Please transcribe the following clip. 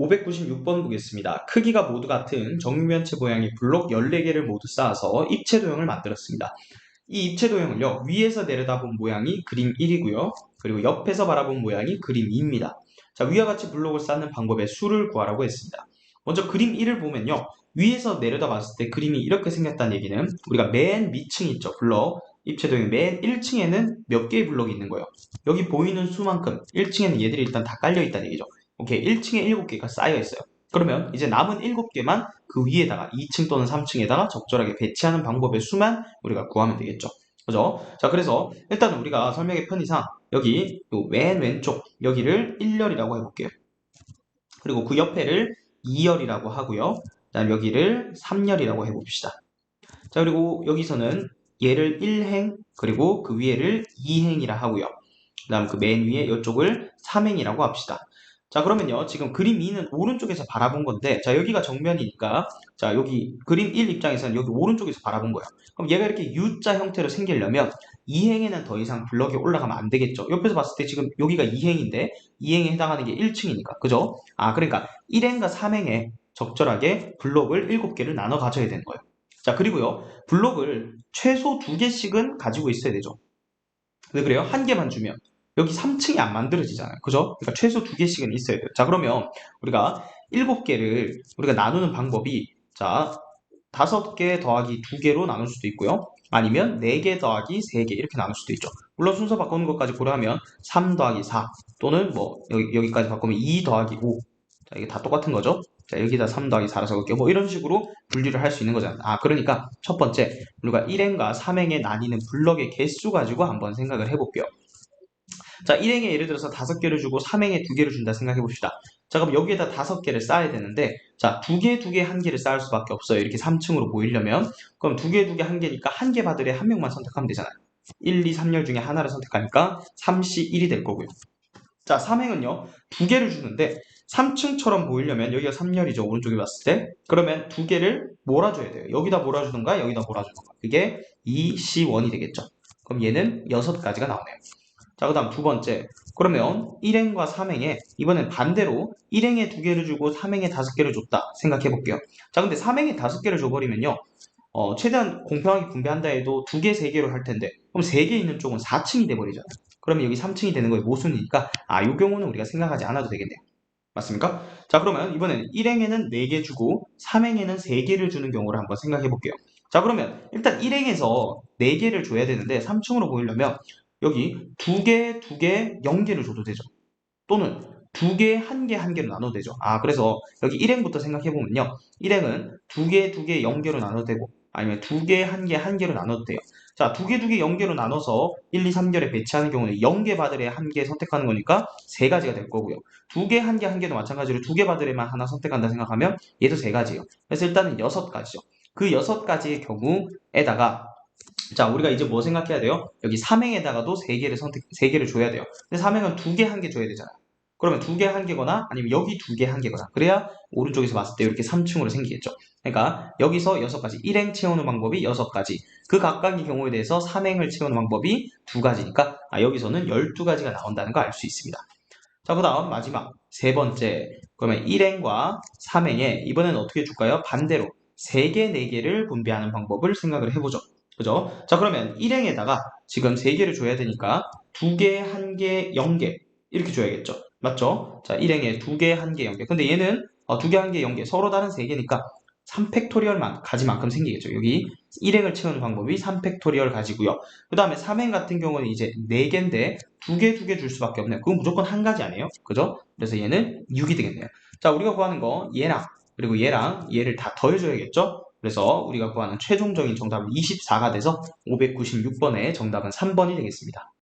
596번 보겠습니다. 크기가 모두 같은 정육면체 모양의 블록 14개를 모두 쌓아서 입체 도형을 만들었습니다. 이 입체 도형을요, 위에서 내려다본 모양이 그림 1이고요. 그리고 옆에서 바라본 모양이 그림 2입니다. 자, 위와 같이 블록을 쌓는 방법의 수를 구하라고 했습니다. 먼저 그림 1을 보면요. 위에서 내려다 봤을 때 그림이 이렇게 생겼다는 얘기는 우리가 맨 밑층 있죠. 블록. 입체 도형 맨 1층에는 몇 개의 블록이 있는 거예요. 여기 보이는 수만큼 1층에는 얘들이 일단 다 깔려 있다는 얘기죠. 오케이. 1층에 7개가 쌓여 있어요. 그러면 이제 남은 7개만 그 위에다가 2층 또는 3층에다가 적절하게 배치하는 방법의 수만 우리가 구하면 되겠죠. 그죠? 자, 그래서 일단 우리가 설명의 편의상 여기 요맨 왼쪽 여기를 1열이라고 해볼게요. 그리고 그 옆에를 2열이라고 하고요. 그 다음 여기를 3열이라고 해봅시다. 자, 그리고 여기서는 얘를 1행 그리고 그 위에를 2행이라 하고요. 그 다음 그 맨 위에 이쪽을 3행이라고 합시다. 자 그러면요. 지금 그림 2는 오른쪽에서 바라본 건데 자 여기가 정면이니까 자 여기 그림 1 입장에서는 여기 오른쪽에서 바라본 거예요. 그럼 얘가 이렇게 U자 형태로 생기려면 2행에는 더 이상 블럭이 올라가면 안 되겠죠. 옆에서 봤을 때 지금 여기가 2행인데 2행에 해당하는 게 1층이니까. 그죠? 아 그러니까 1행과 3행에 적절하게 블록을 7개를 나눠 가져야 되는 거예요. 자 그리고요. 블록을 최소 2개씩은 가지고 있어야 되죠. 왜 그래요? 한 개만 주면 여기 3층이 안 만들어지잖아요. 그죠? 그러니까 최소 두 개씩은 있어야 돼요. 자, 그러면 우리가 7개를 우리가 나누는 방법이 자, 5개 더하기 2개로 나눌 수도 있고요. 아니면 4개 더하기 3개 이렇게 나눌 수도 있죠. 물론 순서 바꾸는 것까지 고려하면 3 더하기 4 또는 뭐 여기, 여기까지 바꾸면 2 더하기 5 자, 이게 다 똑같은 거죠. 자, 여기다 3 더하기 4라 적을게요. 뭐 이런 식으로 분류를 할 수 있는 거잖아요. 아, 그러니까 첫 번째 우리가 1행과 3행에 나뉘는 블럭의 개수 가지고 한번 생각을 해볼게요. 자, 1행에 예를 들어서 5개를 주고 3행에 2개를 준다 생각해 봅시다. 자, 그럼 여기에다 5개를 쌓아야 되는데, 자, 2개, 2개, 1개를 쌓을 수밖에 없어요. 이렇게 3층으로 보이려면. 그럼 2개, 2개, 1개니까 1개 받으래 한 명만 선택하면 되잖아요. 1, 2, 3열 중에 하나를 선택하니까 3C 1이 될 거고요. 자, 3행은요, 2개를 주는데, 3층처럼 보이려면 여기가 3열이죠. 오른쪽에 봤을 때. 그러면 2개를 몰아줘야 돼요. 여기다 몰아주든가 여기다 몰아주든가. 그게 2C1이 되겠죠. 그럼 얘는 6가지가 나오네요. 자, 그 다음 두 번째. 그러면 1행과 3행에 이번엔 반대로 1행에 2개를 주고 3행에 5개를 줬다 생각해 볼게요. 자, 근데 3행에 5개를 줘버리면요. 어, 최대한 공평하게 분배한다 해도 2개, 3개로 할 텐데 그럼 3개 있는 쪽은 4층이 돼버리잖아요. 그러면 여기 3층이 되는 거예요. 모순이니까 아, 이 경우는 우리가 생각하지 않아도 되겠네요. 맞습니까? 자, 그러면 이번에는 1행에는 4개 주고 3행에는 3개를 주는 경우를 한번 생각해 볼게요. 자, 그러면 일단 1행에서 4개를 줘야 되는데 3층으로 보이려면 여기 두 개, 두 개, 0개를 줘도 되죠. 또는 두 개, 한 개, 한 개로 나눠도 되죠. 아, 그래서 여기 1행부터 생각해보면요. 1행은 두 개, 두 개, 0개로 나눠도 되고, 아니면 두 개, 한 개, 한 개로 나눠도 돼요. 자, 두 개, 두 개, 0개로 나눠서 1, 2, 3개를 배치하는 경우는 0개 받으래 한 개 선택하는 거니까 세 가지가 될 거고요. 두 개, 한 개, 한 개도 마찬가지로 두 개 받으래만 하나 선택한다 생각하면 얘도 세 가지예요. 그래서 일단은 여섯 가지죠. 그 여섯 가지의 경우에다가 자, 우리가 이제 뭐 생각해야 돼요? 여기 3행에다가도 3개를 선택, 3개를 줘야 돼요. 근데 3행은 2개, 1개 줘야 되잖아요. 그러면 2개, 1개거나 아니면 여기 2개, 1개거나. 그래야 오른쪽에서 봤을 때 이렇게 3층으로 생기겠죠. 그러니까 여기서 6가지, 1행 채우는 방법이 6가지. 그 각각의 경우에 대해서 3행을 채우는 방법이 2가지니까 아, 여기서는 12가지가 나온다는 거 알 수 있습니다. 자, 그 다음 마지막 세 번째. 그러면 1행과 3행에 이번에는 어떻게 줄까요? 반대로 3개, 4개를 분배하는 방법을 생각을 해보죠. 그죠? 자, 그러면 1행에다가 지금 3개를 줘야 되니까 2개, 1개, 0개 이렇게 줘야겠죠. 맞죠? 자, 1행에 2개, 1개, 0개. 근데 얘는 어, 2개, 1개, 0개 서로 다른 3개니까 3팩토리얼만 가지만큼 생기겠죠. 여기 1행을 채우는 방법이 3팩토리얼 가지고요. 그 다음에 3행 같은 경우는 이제 4개인데 2개, 2개 줄 수밖에 없네요. 그건 무조건 한 가지 아니에요? 그죠? 그래서 얘는 6이 되겠네요. 자, 우리가 구하는 거 얘랑 그리고 얘랑 얘를 다 더해줘야겠죠? 그래서 우리가 구하는 최종적인 정답은 24가 돼서 596번의 정답은 3번이 되겠습니다.